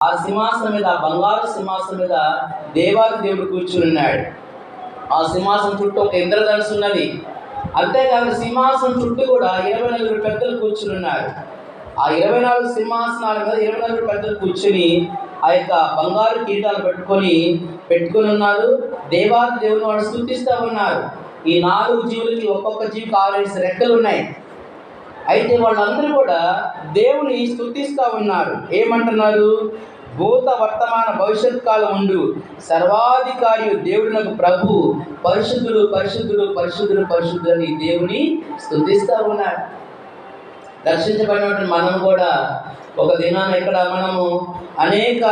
ఆ సింహాసనం మీద ఆ బంగారు సింహాసనం మీద దేవాది దేవుడు కూర్చుని ఉన్నాడు. ఆ సింహాసనం చుట్టూ ఒక ఇంద్రధనుసు ఉన్నది. అంతేకాదు సింహాసనం చుట్టూ కూడా ఇరవై నలుగురు పెద్దలు కూర్చుని ఉన్నారు. ఆ ఇరవై నాలుగు సింహాసనాల మీద ఇరవై నలుగురు పెద్దలు కూర్చుని ఆ యొక్క బంగారు కిరీటాలు పెట్టుకొని పెట్టుకొని ఉన్నారు. దేవాది దేవుని వాడు స్థుతిస్తూ ఉన్నారు. ఈ నాలుగు జీవులకి ఒక్కొక్క జీవికి ఆరేసి రెక్కలు ఉన్నాయి. అయితే వాళ్ళందరూ కూడా దేవుని స్థుతిస్తూ ఉన్నారు. ఏమంటున్నారు? భూత వర్తమాన భవిష్యత్ కాలం ఉండు. సర్వాధికారి దేవుడినకు ప్రభు. పరిశుద్ధుడు పరిశుద్ధుడు పరిశుద్ధుడు పరిశుద్ధుడు అని దేవుని స్థుతిస్తూ ఉన్నారు. రక్షించబడినటువంటి మనం కూడా ఒక దినాన ఇక్కడ మనము అనేక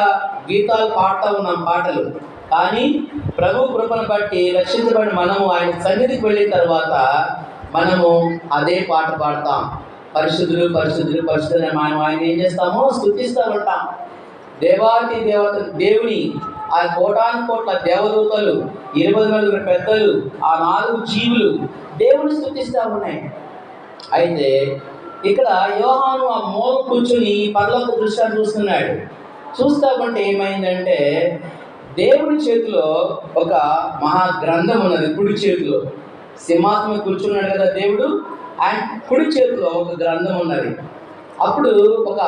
గీతాలు పాడుతూ ఉన్నాం పాటలు. కానీ ప్రభు కృపను బట్టి రక్షించబడిన మనము ఆయన సన్నిధికి వెళ్ళిన తర్వాత మనము అదే పాట పాడతాం. పరిశుద్ధులు పరిశుద్ధులు పరిశుద్ధులు మనం ఆయన ఏం చేస్తామో స్థుతిస్తూ ఉంటాం దేవాతి దేవత దేవుని ఆ కోటాను కోట్ల దేవదూతలు ఇరవై నలుగురు పెద్దలు ఆ నాలుగు జీవులు దేవుని స్థుతిస్తూ ఉన్నాయి. అయితే ఇక్కడ యోహాను ఆ మోగ కూర్చుని పర్లోక దృశ్యాన్ని చూస్తున్నాడు. చూస్తా ఉంటే ఏమైందంటే దేవుని చేతిలో ఒక మహా గ్రంథం ఉన్నది కుడి చేతిలో. సింహాసనం మీద కూర్చున్నాడు కదా దేవుడు ఆయన కుడి చేతిలో ఒక గ్రంథం ఉన్నది. అప్పుడు ఒక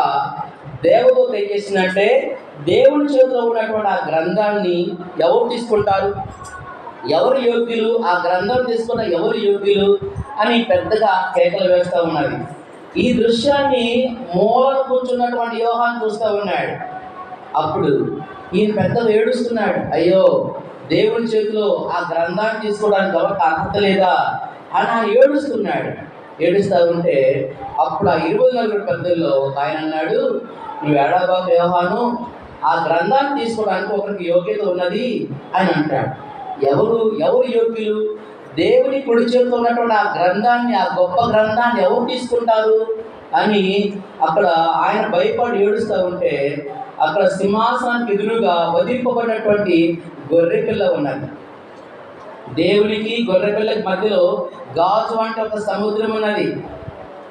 దేవదూత ఏం చేసినట్టే దేవుడి చేతిలో ఉన్నటువంటి ఆ గ్రంథాన్ని ఎవరు తీసుకుంటారు? ఎవరు యోగ్యులు? ఆ గ్రంథం తీసుకున్న ఎవరు యోగ్యులు? అని పెద్దగా కేకలు వేస్తూ ఉన్నది. ఈ దృశ్యాన్ని మూలన కూర్చున్నటువంటి యోహాన్ని చూస్తూ ఉన్నాడు. అప్పుడు ఈయన పెద్దగా ఏడుస్తున్నాడు అయ్యో దేవుని చేతిలో ఆ గ్రంథాన్ని తీసుకోవడానికి ఎవరికి అర్హత లేదా అని ఆయన ఏడుస్తున్నాడు. ఏడుస్తా ఉంటే అప్పుడు ఆ ఇరవై నలుగురు పెద్దల్లో ఒక ఆయన అన్నాడు నువ్వు ఏడాబాబు వ్యవహాను ఆ గ్రంథాన్ని తీసుకోవడానికి ఒకరికి యోగ్యత ఉన్నది అని అంటాడు. ఎవరు ఎవరు యోగ్యులు? దేవుని కుడి చేతిలో ఉన్నటువంటి ఆ గ్రంథాన్ని ఆ గొప్ప గ్రంథాన్ని ఎవరు తీసుకుంటారు? అని అక్కడ ఆయన భయపడి ఏడుస్తూ ఉంటే అక్కడ సింహాసనానికి ఎదురుగా వధింపబడినటువంటి గొర్రె పిల్ల ఉన్నది. దేవునికి గొర్రె పిల్లకి మధ్యలో గాజు అంటే ఒక సముద్రం ఉన్నది.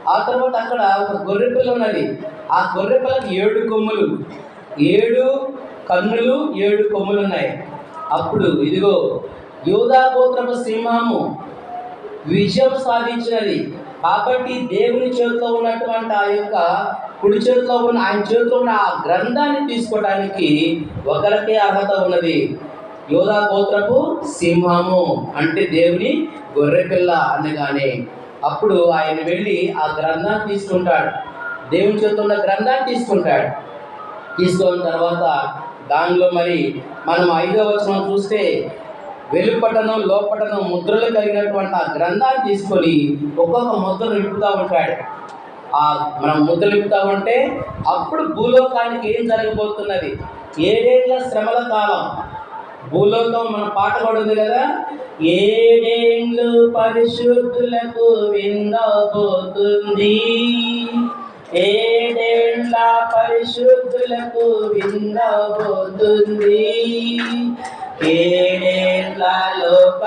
ఆ తర్వాత అక్కడ ఒక గొర్రె పిల్ల ఉన్నది. ఆ గొర్రె పిల్లకి ఏడు కొమ్ములు ఏడు కన్నులు ఏడు కొమ్ములు ఉన్నాయి. అప్పుడు ఇదిగో యూదా గోత్రపు సింహము విజయం సాధించినది. కాబట్టి దేవుని చేతిలో ఉన్నటువంటి ఆ యొక్క కుడి చేతిలో ఉన్న ఆయన చేతిలో ఉన్న ఆ గ్రంథాన్ని తీసుకోవడానికి ఒకరికే అర్హత ఉన్నది. యోధా గోత్రపు సింహము అంటే దేవుని గొర్రెపిల్ల అనగానే. అప్పుడు ఆయన వెళ్ళి ఆ గ్రంథాన్ని తీసుకుంటాడు. దేవుని చేతిలో ఉన్న గ్రంథాన్ని తీసుకుంటాడు. తీసుకున్న తర్వాత దానిలో మరి మనం ఐదో వచనం చూస్తే వెలుపటను లోపటను ముద్రలు కలిగినటువంటి ఆ గ్రంథాన్ని తీసుకొని ఒక్కొక్క ముద్ర నింపుతూ ఉంటాడు. ఆ మనం ముద్ర నింపుతా ఉంటే అప్పుడు భూలోకానికి ఏం జరగబోతున్నది? ఏడేళ్ళ శ్రమల కాలం. భూలోకం మన పాట పడుంది కదా? ఏడేళ్ళు పరిశుద్ధులకు విందబోతుంది ఏడేళ్ళ పరిశుద్ధులకు విందబోతుంది ఏడేళ్ళ లోక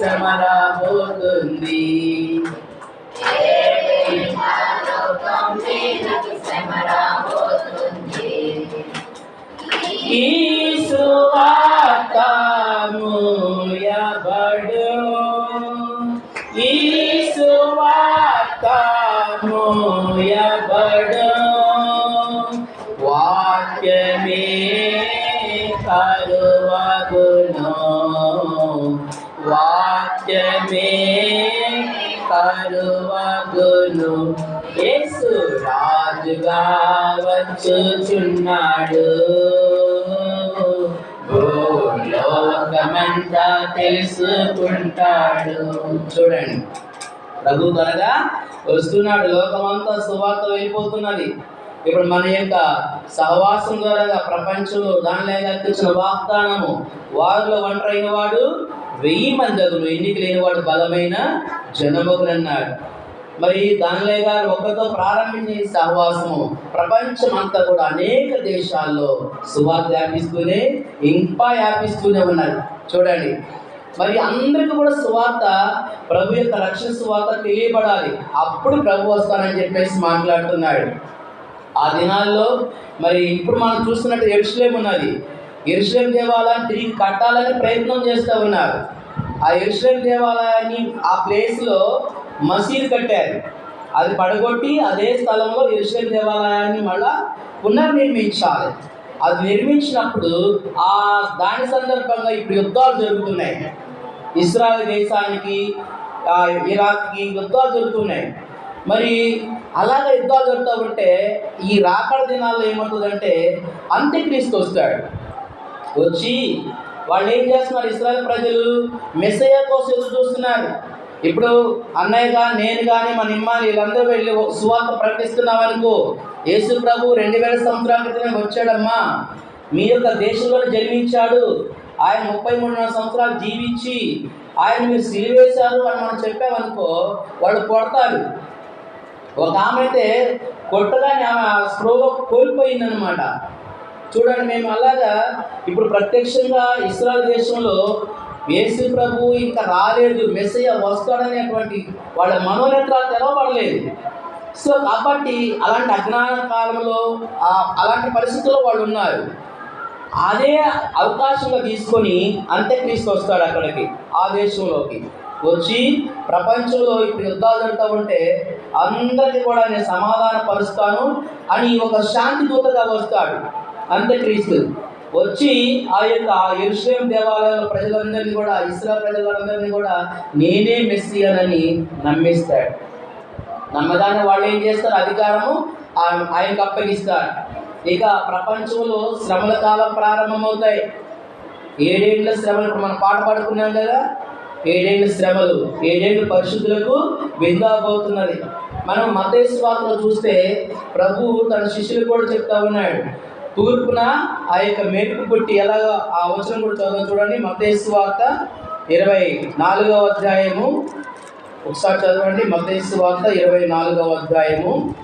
సమరాబోతుంది ఈ సువార్త మూయబడు ఈ వాక్యమే కరువగును. యేసు రాజుగా వచ్చుచున్నాడు. భూలోకమంతా తెలుసుకుంటాడు. చూడండి. ప్రభు త్వరగా వస్తున్నాడు. లోకమంతా సువార్త వెళ్ళిపోతున్నది ఇప్పుడు మన యొక్క సహవాసం ద్వారా ప్రపంచంలో దానిలో కల్పించిన వాగ్దానము వారిలో ఒంటరైన వాడు వెయ్యి మంది అగును ఎన్నిక లేనివాడు బలమైన జనముగునన్నాడు మరి దానిలే గారు ఒకరితో ప్రారంభించిన సహవాసము ప్రపంచం అంతా కూడా అనేక దేశాల్లో సువార్త వ్యాపిస్తూనే ఇంకా వ్యాపిస్తూనే ఉన్నారు చూడండి. మరి అందరికీ కూడా సువార్త ప్రభు యొక్క రక్షణ సువార్త తెలియబడాలి. అప్పుడు ప్రభు వస్తానని చెప్పేసి మాట్లాడుతున్నాడు. ఆ దినాల్లో మరి ఇప్పుడు మనం చూస్తున్నట్టు ఎరుసలేం ఉన్నది. ఎరుసలేం దేవాలయాన్ని తిరిగి కట్టాలని ప్రయత్నం చేస్తూ ఉన్నారు. ఆ ఎరుసలేం దేవాలయాన్ని ఆ ప్లేస్లో మసీద్ కట్టారు. అది పడగొట్టి అదే స్థలంలో ఎరుసలేం దేవాలయాన్ని మళ్ళా పునర్నిర్మించాలి. అది నిర్మించినప్పుడు ఆ దాని సందర్భంగా ఇప్పుడు యుద్ధాలు జరుగుతున్నాయి. ఇస్రాయల్ దేశానికి ఇరాక్కి యుద్ధాలు జరుగుతున్నాయి. మరి అలాగ యుద్ధాలు జరుగుతూ ఉంటే ఈ రాకడ దినాల్లో ఏమవుతుందంటే అంత్యక్రీస్తు వస్తాడు. వచ్చి వాళ్ళు ఏం చేస్తున్నారు? ఇస్రాయల్ ప్రజలు మెస్సయ్య కోసం ఎదురు చూస్తున్నారు. ఇప్పుడు అన్నయ్య కానీ నేను కానీ మన ఇమ్మాని వీళ్ళందరూ వెళ్ళి సువార్త ప్రకటిస్తున్నామనుకో యేసు ప్రభు రెండు వేల సంవత్సరాల క్రితమే వచ్చాడమ్మా. మీ యొక్క దేశంలో జన్మించాడు. ఆయన ముప్పై మూడున్నర సంవత్సరాలు జీవించి ఆయన మీరు సిలివేశారు అని మనం చెప్పామనుకో వాళ్ళు కొడతారు. ఒక ఆమె అయితే కొట్టగానే ఆమె ఆ స్ప్రోలో కోల్పోయిందనమాట చూడండి మేము అలాగా ఇప్పుడు ప్రత్యక్షంగా ఇస్రాయల్ దేశంలో యేసు ప్రభు ఇంకా రాలేదు మెస్సయ్య వస్తాడనేటువంటి వాళ్ళ మనోనేత్రాలు తెరవబడలేదు. సో కాబట్టి అలాంటి అజ్ఞాన కాలంలో అలాంటి పరిస్థితుల్లో వాళ్ళు ఉన్నారు. అదే అవకాశంగా తీసుకొని అంత్యక్రీస్తు వస్తాడు అక్కడికి ఆ దేశంలోకి. వచ్చి ప్రపంచంలో ఇప్పుడు యుద్ధాలు జరుగుతూ ఉంటే అందరికీ కూడా నేను సమాధాన పరుస్తాను అని ఒక శాంతి దూతగా వస్తాడు అంత్యక్రీస్తు వచ్చి ఆ యొక్క ఎరుషయం దేవాలయంలో ప్రజలందరినీ కూడా ఇస్రా ప్రజలందరినీ కూడా నేనే మెస్సియనని నమ్మిస్తాడు. నమ్మగానే వాళ్ళు ఏం చేస్తారు? అధికారము ఆయనకు అప్పగిస్తారు. ఇక ప్రపంచంలో శ్రమల కాలం ప్రారంభమవుతాయి. ఏడేళ్ళ శ్రమలు మనం పాట పాడుకున్నాం కదా? ఏడేడు శ్రమలు ఏడేళ్ళు పరిశుద్ధులకు విందాబోతున్నది మనం మతేశ్వార్తలో చూస్తే ప్రభు తన శిష్యులు కూడా చెప్తా ఉన్నాడు. తూర్పున ఆ యొక్క మెరుపు పుట్టి ఎలాగో ఆ వచనం కూడా చదువు చూడండి. మతేశ్వార్త ఇరవై నాలుగవ అధ్యాయము. ఒకసారి చదవండి. మతేసు వార్త ఇరవై నాలుగవ అధ్యాయము.